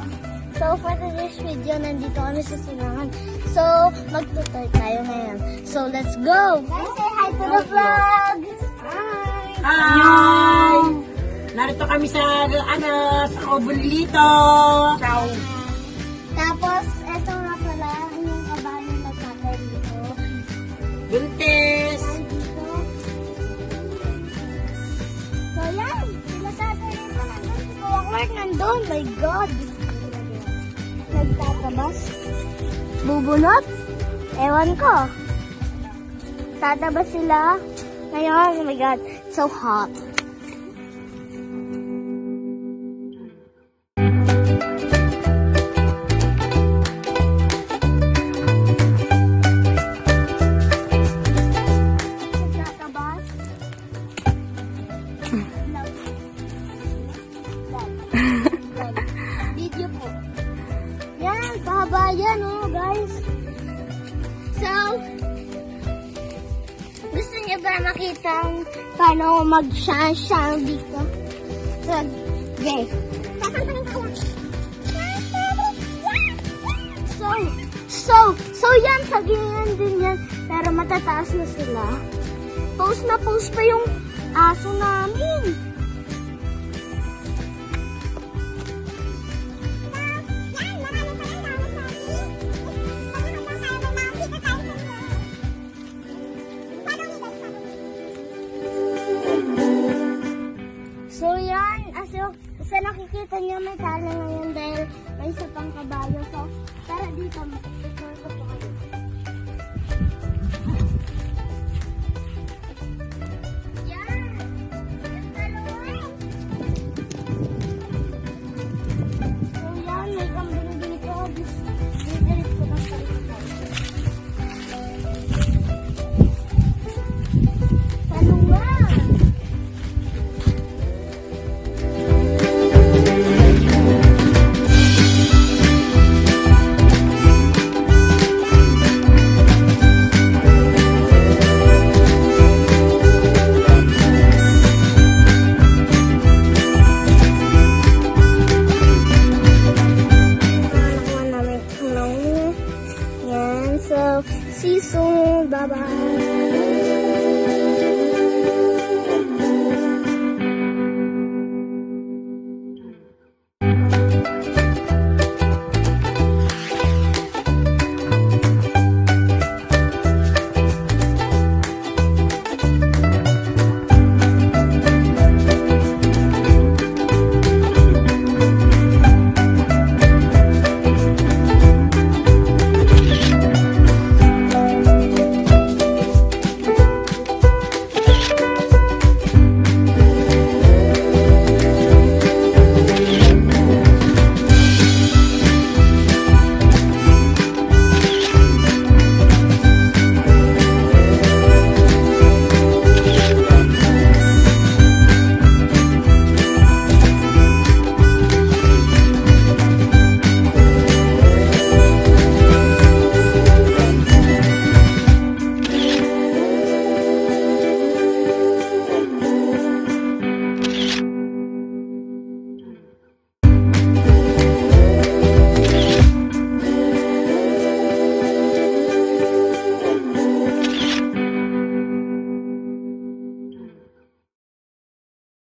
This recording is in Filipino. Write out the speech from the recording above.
Vlog. So, for today's video, nandito kami sa silangan. So, magtutoy tayo ngayon. So, let's go! Guys, say hi to the vlog! Hi! Hi! Narito kami sa, ano, sa Obulito. Ciao. Tapos, eto nga pala, yung kabahan ng tatay dito. Buntis. Dito. So, yan! Sila tatay dito nandun. Si Kuya Clark nandun. My God! Nagtatabas. Bubunot? Ewan ko. Tatabas sila. Ngayon, oh my God, so hot. Nagtatabas. Yan, pahaba yan oh, guys. So, gusto niyo ba makita paano mag-shine-shine dito? So, okay. So, so, so yan, sa din yan. Pero matataas na sila. Post na post pa yung aso namin. Sa nakikita niyo may tala ngayon dahil may isa pang kabayo. So, tara dito, ko namin tulong